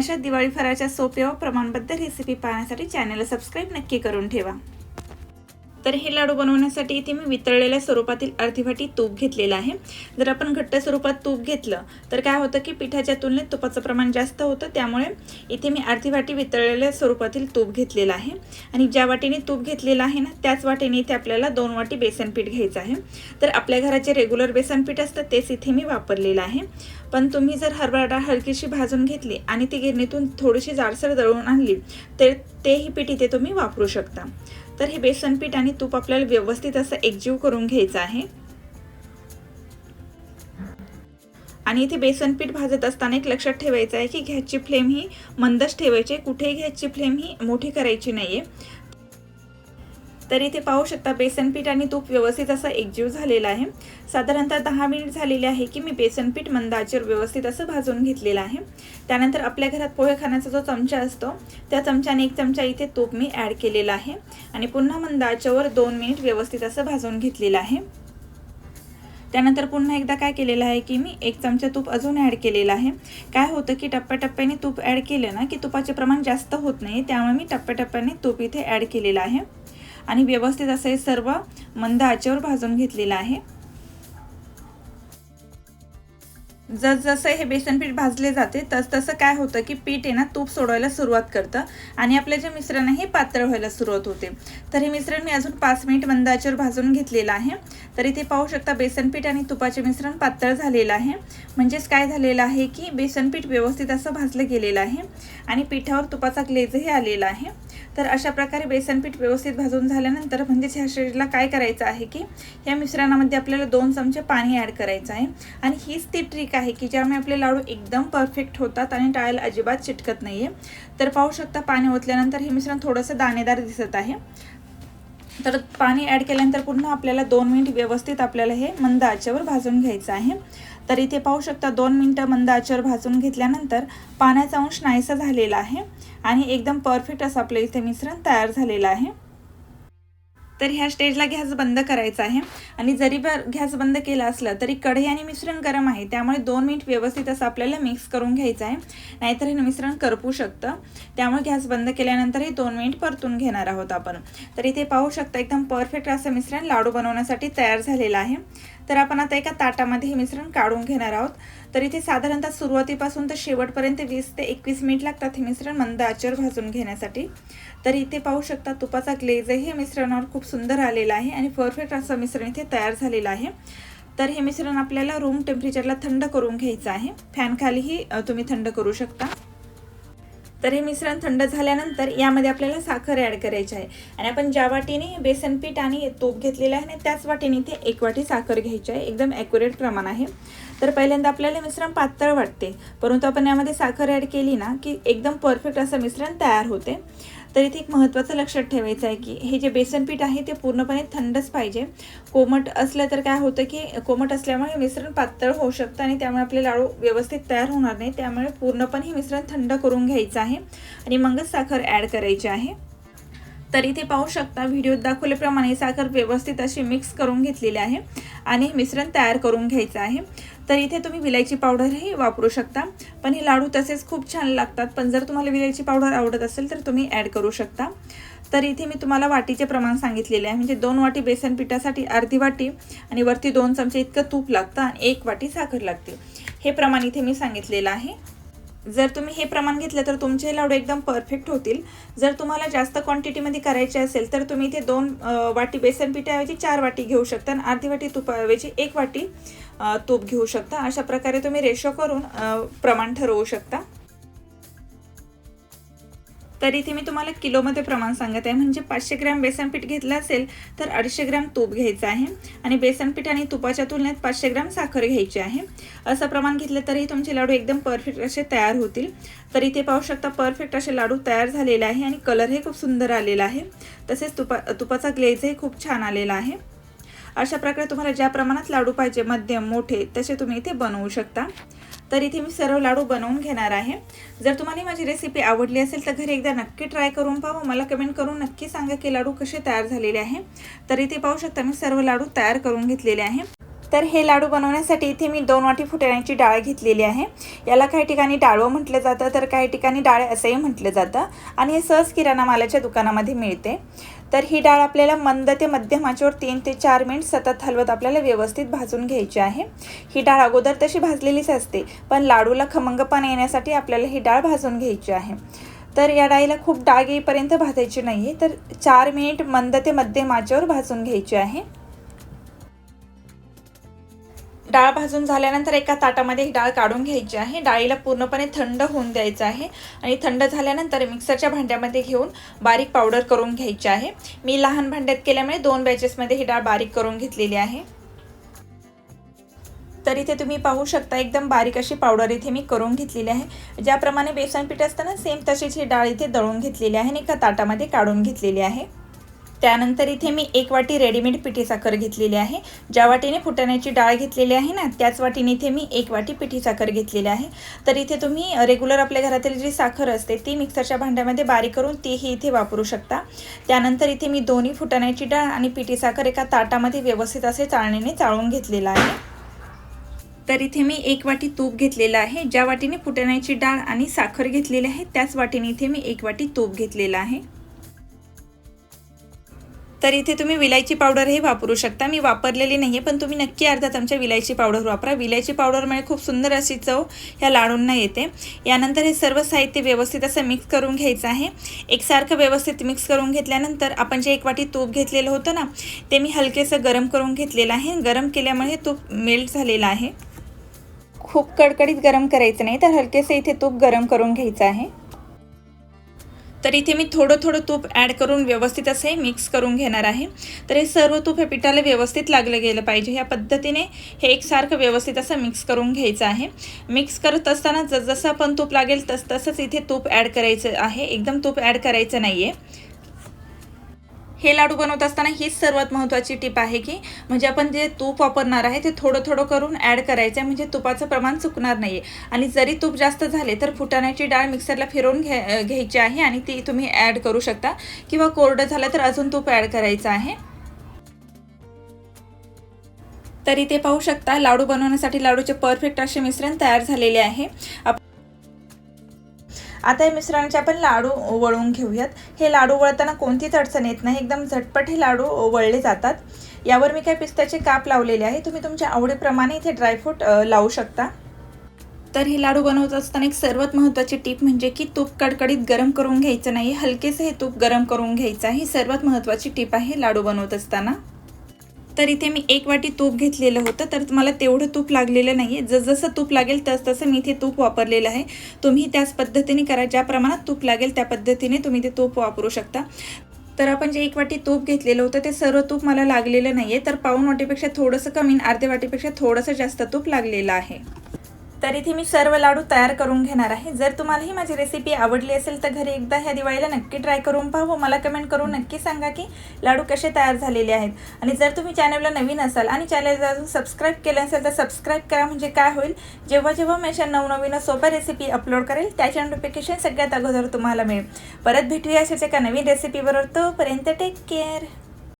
अशा दिवाळी फराच्या सोप्या व प्रमाणबद्ध रेसिपी पाहण्यासाठी चॅनलला सबस्क्राईब नक्की करून ठेवा. तर हे लाडू बनवण्यासाठी इथे मी वितळलेल्या स्वरूपातील अर्धी वाटी तूप घेतलेलं आहे. जर आपण घट्ट स्वरूपात तूप घेतलं तर काय होतं की पिठाच्या तुलनेत तुपाचं प्रमाण जास्त होतं. त्यामुळे इथे मी अर्धी वाटी वितळलेल्या स्वरूपातील तूप घेतलेलं आहे. आणि ज्या वाटीने तूप घेतलेलं आहे ना त्याच वाटीने इथे आपल्याला दोन वाटी बेसन पीठ घ्यायचं आहे. तर आपल्या घराचे रेग्युलर बेसन पीठ असतं तेच इथे मी वापरलेलं आहे. पण तुम्ही जर हरभरा डाळ हलकीशी भाजून घेतली आणि ती गिरणीतून थोडीशी जाडसर दळून आणली तर तेही पीठ इथे तुम्ही वापरू शकता. तर हे बेसन पीठ आणि तूप आपल्याला व्यवस्थित असं एकजीव करून घ्यायचं आहे. आणि इथे बेसन पीठ भाजत असताना एक लक्षात ठेवायचं आहे की गॅसची फ्लेम ही मंदच ठेवायची कुठेही गॅसची फ्लेम ही मोठी करायची नाही आहे तर इथे पाहू शकता बेसन पीठ आणि तूप व्यवस्थित असा एकजीव झालेला आहे. साधारणतः दहा मिनिट झालेले आहे की मी बेसन पीठ व्यवस्थित असं भाजून घेतलेलं आहे. त्यानंतर आपल्या घरात पोहे खाण्याचा जो चमचा असतो त्या चमच्याने एक चमचा इथे तूप मी ॲड केलेला आहे. आणि पुन्हा मंदाच्यावर दोन मिनिट व्यवस्थित असं भाजून घेतलेलं आहे. त्यानंतर पुन्हा एकदा काय केलेलं आहे की मी एक चमचा तूप अजून ॲड केलेलं आहे. काय होतं की टप्प्याटप्प्याने तूप ॲड केलं ना की तुपाचे प्रमाण जास्त होत नाही त्यामुळे मी टप्प्याटप्प्याने तूप इथे ॲड केलेलं आहे. आणि व्यवस्थित असं हे सर्व मंद आचेवर भाजून घेतलेलं आहे. जसजसं हे बेसन पीठ भाजले जाते तस तसं काय होतं की पीठ आहे ना तूप सोडवायला सुरुवात करतं आणि आपलं जे मिश्रण आहे हे पातळ व्हायला सुरुवात होते. तर हे मिश्रण मी अजून पाच मिनिट मंदाच्यावर भाजून घेतलेलं आहे. तर इथे पाहू शकता बेसनपीठ आणि तुपाचे मिश्रण पातळ झालेलं आहे. म्हणजेच काय झालेलं आहे की बेसनपीठ व्यवस्थित असं भाजलं गेलेलं आहे आणि पिठावर तुपाचा ग्लेजही आलेला आहे. तर अशा प्रकारे बेसनपीठ व्यवस्थित भाजून झाल्यानंतर म्हणजेच ह्या शरीरला काय करायचं आहे की या मिश्रणामध्ये आपल्याला दोन चमचे पाणी ॲड करायचं आहे. आणि हीच ती ट्रिक आहे की ज्यामुळे आपले लाडू एकदम परफेक्ट होतात आणि टाळायला अजिबात चिटकत नाही आहे तर पाहू शकता पाणी ओतल्यानंतर हे मिश्रण थोडंसं दाणेदार दिसत आहे. तर पाणी ॲड केल्यानंतर पुन्हा आपल्याला दोन मिनिट व्यवस्थित आपल्याला हे मंद आचेवर भाजून घ्यायचं आहे. तर इथे पाहू शकता दोन मिनटं मंद आचेवर भाजून घेतल्यानंतर पाण्याचा अंश नाहीसा झालेला आहे आणि एकदम परफेक्ट असं आपलं इथे मिश्रण तयार झालेलं आहे. तर ह्या स्टेजला गॅस बंद करायचा आहे. आणि जरी गॅस बंद केला असला तरी कढई आणि मिश्रण गरम आहे. त्यामुळे दोन मिनिट व्यवस्थित असं आपल्याला मिक्स करून घ्यायचं आहे. नाहीतर हे मिश्रण करपू शकतं. त्यामुळे गॅस बंद केल्यानंतर हे दोन मिनिट परतून घेणार आहोत आपण. तर इथे पाहू शकता एकदम परफेक्ट असं मिश्रण लाडू बनवण्यासाठी तयार झालेलं आहे. तर आपण आता एका ताटामध्ये हे मिश्रण काढून घेणार आहोत. तर इथे साधारणतः सुरुवातीपासून तर शेवटपर्यंत वीस ते एकवीस मिनिट लागतात हे मिश्रण मंद आचेवर भाजून घेण्यासाठी. तर इथे पाहू शकता तुपाचा ग्लेजही मिश्रणावर खूप सुंदर आलेला आहे आणि परफेक्ट असं मिश्रण इथे तयार झालेलं आहे. तर हे मिश्रण आपल्याला रूम टेम्परेचरला थंड करून घ्यायचं आहे. फॅनखालीही तुम्ही थंड करू शकता. तर हे मिश्रण थंड झाल्यानंतर यामध्ये आपल्याला साखर ॲड करायची आहे. आणि आपण ज्या वाटीने बेसन पीठ आणि तूप घेतलेलं आहे ना त्याच वाटीने इथे एक वाटी साखर घ्यायची आहे. एकदम ॲक्युरेट प्रमाण आहे. तर पहिल्यांदा आपल्याला मिश्रण पातळ वाटते. परंतु आपण यामध्ये साखर ॲड केली ना की एकदम परफेक्ट असं मिश्रण तयार होते. तर इथे एक महत्त्वाचं लक्षात ठेवायचं आहे की हे जे बेसन पीठ आहे ते पूर्णपणे थंडच पाहिजे. कोमट असलं तर काय होतं की कोमट असल्यामुळे मिश्रण पातळ होऊ शकतं आणि त्यामुळे आपले लाडू व्यवस्थित तयार होणार नाही. त्यामुळे पूर्णपणे हे मिश्रण थंड करून घ्यायचं आहे आणि मगच साखर ॲड करायची आहे. तर इथे पाहू शकता व्हिडिओत दाखवल्याप्रमाणे साखर व्यवस्थित अशी मिक्स करून घेतलेली आहे आणि मिश्रण तयार करून घ्यायचं आहे. तर इथे तुम्ही विलायची पावडरही वापरू शकता. पण हे लाडू तसेच खूप छान लागतात. पण जर तुम्हाला विलायची पावडर आवडत असेल तर तुम्ही ॲड करू शकता. तर इथे मी तुम्हाला वाटीचे प्रमाण सांगितलेले आहे. म्हणजे दोन वाटी बेसन पिठासाठी अर्धी वाटी आणि वरती दोन चमचे इतकं तूप लागतं आणि एक वाटी साखर लागते. हे प्रमाण इथे मी सांगितलेलं आहे. जर तुम्ही हे प्रमाण घेतलं तर तुमचे लाडू एकदम परफेक्ट होतील. जर तुम्हाला जास्त क्वांटिटीमध्ये करायचे असेल तर तुम्ही इथे दोन वाटी बेसन पिठाऐवजी चार वाटी घेऊ शकता आणि अर्धी वाटी तुपाऐवजी एक वाटी तूप घेऊ शकता. अशा प्रकारे तुम्ही रेशो करून प्रमाण ठरवू शकता. तर इथे मी तुम्हाला किलोमध्ये प्रमाण सांगत आहे. म्हणजे पाचशे ग्रॅम बेसन पीठ घेतलं असेल तर अडीचशे ग्रॅम तूप घ्यायचं आहे. आणि बेसन पीठ आणि तुपाच्या तुलनेत पाचशे ग्रॅम साखर घ्यायची आहे. असं प्रमाण घेतलं तरी तुमचे लाडू एकदम परफेक्ट असे तयार होतील. तर इथे पाहू शकता परफेक्ट असे लाडू तयार झालेले आहे आणि कलरही खूप सुंदर आलेला आहे. तसेच तुपा तुपाचा ग्लेजही खूप छान आलेला आहे. अशा प्रकारे तुम्हाला ज्या प्रमाणात लाडू पाहिजे मध्यम मोठे तसे तुम्ही इथे बनवू शकता. तर इथे मी सर्व लाडू बनवून घेणार आहे. जर तुम्हाला माझी रेसिपी आवडली असेल तर घरी एकदा नक्की ट्राय करून पाहू मला कमेंट करून नक्की सांगा की लाडू कसे तयार झालेले आहे. तर इथे पाहू शकता मी सर्व लाडू तयार करून घेतलेले आहे. तर हे लाडू बनवण्यासाठी इथे मी दोन वाटी फुटाण्याची डाळ घेतलेली आहे. याला काही ठिकाणी डाळवं म्हटलं जातं तर काही ठिकाणी डाळ असंही म्हटलं जातं. आणि हे सहज किराणा मालाच्या दुकानामध्ये मिळते. तर ही डाळ आपल्याला मंद ते मध्यम आचेवर तीन ते चार मिनिट सतत हलवत आपल्याला व्यवस्थित भाजून घ्यायची आहे. ही डाळ अगोदर तशी भाजलेलीच असते पण लाडूला खमंगपणा येण्यासाठी आपल्याला ही डाळ भाजून घ्यायची आहे. तर या डाळीला खूप डाग येईपर्यंत भाजायची नाही आहे तर चार मिनिट मंद ते मध्यम आचेवर भाजून घ्यायची आहे. डाळ भाजून झाल्यानंतर एका ताटामध्ये ही डाळ काढून घ्यायची आहे. डाळीला पूर्णपणे थंड होऊन द्यायचं आहे. आणि थंड झाल्यानंतर मिक्सरच्या भांड्यामध्ये घेऊन बारीक पावडर करून घ्यायची आहे. मी लहान भांड्यात केल्यामुळे दोन बॅचेसमध्ये ही डाळ बारीक करून घेतलेली आहे. तर इथे तुम्ही पाहू शकता एकदम बारीक अशी पावडर इथे मी करून घेतलेली आहे. ज्याप्रमाणे बेसन पीठ असतं ना सेम तशीच ही डाळ इथे दळून घेतलेली आहे आणि एका ताटामध्ये काढून घेतलेली आहे. त्यानंतर इथे मी एक वाटी रेडीमेड पिठी साखर घेतलेली आहे. ज्या वाटीने फुटाण्याची डाळ घेतलेली आहे ना त्याच वाटीने इथे मी एक वाटी पिठी साखर घेतलेली आहे. तर इथे तुम्ही रेग्युलर आपल्या घरातील जी साखर असते ती मिक्सरच्या भांड्यामध्ये बारीक करून तीही इथे वापरू शकता. त्यानंतर इथे मी दोन्ही फुटाण्याची डाळ आणि पिठी साखर एका ताटामध्ये व्यवस्थित असे चाळणीने चाळून घेतलेलं आहे. तर इथे मी एक वाटी तूप घेतलेलं आहे. ज्या वाटीने फुटाण्याची डाळ आणि साखर घेतलेली आहे त्याच वाटीने इथे मी एक वाटी तूप घेतलेलं आहे. तर इथे तुम्ही विलायची पावडरही वापरू शकता. मी वापरलेली नाही आहे पण तुम्ही नक्की अर्धा चमचा विलायची पावडर वापरा. विलायची पावडरमुळे म्हणजे खूप सुंदर अशी चव ह्या लाडूंना येते. यानंतर हे सर्व साहित्य व्यवस्थित असं मिक्स करून घ्यायचं आहे. एकसारखं व्यवस्थित मिक्स करून घेतल्यानंतर आपण जे एक वाटी तूप घेतलेलं होतं ना ते मी हलकेसं गरम करून घेतलेलं आहे. गरम केल्यामुळे तूप मेल्ट झालेलं आहे. खूप कडकडीत गरम करायचं नाही तर हलकेसं इथे तूप गरम करून घ्यायचं आहे. तर इथे मी थोडं थोडं तूप ॲड करून व्यवस्थित असे मिक्स करून घेणार आहे. तर हे सर्व तूप हे पिठाला व्यवस्थित लागलं गेलं पाहिजे. ह्या पद्धतीने हे एकसारखं व्यवस्थित असं मिक्स करून घ्यायचं आहे. मिक्स करत असताना जसं आपण तूप लागेल तस तसंच इथे तूप ॲड करायचं आहे. एकदम तूप ॲड करायचं नाही आहे हे लाडू बनवत असताना हीच सर्वात महत्त्वाची टीप आहे की म्हणजे आपण जे तूप वापरणार आहे ते थोडं थोडं करून ॲड करायचं आहे म्हणजे तुपाचं प्रमाण चुकणार नाही आहे आणि जरी तूप जास्त झाले तर फुटाण्याची डाळ मिक्सरला फिरवून घ्या घ्यायची आहे आणि ती तुम्ही ॲड करू शकता. किंवा कोरडं झालं तर अजून तूप ॲड करायचं आहे. तरी ते पाहू शकता लाडू बनवण्यासाठी लाडूचे परफेक्ट असे मिश्रण तयार झालेले आहे. आता हे मिश्रणाचे आपण लाडू वळवून घेऊयात. हे लाडू वळताना कोणतीच अडचण येत नाही. एकदम झटपट हे लाडू वळले जातात. यावर मी काही पिस्त्याचे काप लावलेले आहे. तुम्ही तुमच्या आवडीप्रमाणे इथे ड्रायफ्रूट लावू शकता. तर हे लाडू बनवत असताना एक सर्वात महत्त्वाची टीप म्हणजे की तूप कडकडीत गरम करून घ्यायचं नाही. हलकेसे हे तूप गरम करून घ्यायचं आहे. ही सर्वात महत्त्वाची टीप आहे लाडू बनवत असताना. तर इथे मी एक वाटी तूप घेतलेलं होतं तर मला तेवढं तूप लागलेलं नाही आहे जसजसं तूप लागेल तस तसं मी इथे तूप वापरलेलं आहे. तुम्ही त्याच पद्धतीने करा ज्या प्रमाणात तूप लागेल त्या पद्धतीने तुम्ही ते तूप वापरू शकता. तर आपण जे एक वाटी तूप घेतलेलं होतं ते सर्व तूप मला लागलेलं नाही आहे तर पाऊन वाटीपेक्षा थोडंसं कमी अर्ध्या वाटीपेक्षा थोडंसं जास्त तूप लागलेलं आहे. तर इथे मी सर्व लाडू तयार करून घेणार आहे. जर तुम्हाला ही माझी रेसिपी आवडली असेल तर घरी एकदा ह्या दिवाळीला नक्की ट्राय करून पाहू मला कमेंट करून नक्की सांगा की लाडू कसे तयार झालेले आहेत. आणि जर तुम्ही चॅनलला नवीन असाल आणि चॅनल अजून सबस्क्राईब केलं असेल तर सबस्क्राईब करा म्हणजे काय होईल? जेव्हा जेव्हा मी अशा नवनवीन सोप्या रेसिपी अपलोड करेल त्याच्या नोटिफिकेशन सगळ्यात अगोदर तुम्हाला मिळेल. परत भेटूया अशाच एका नवीन रेसिपीबरोबर तोपर्यंत टेक केअर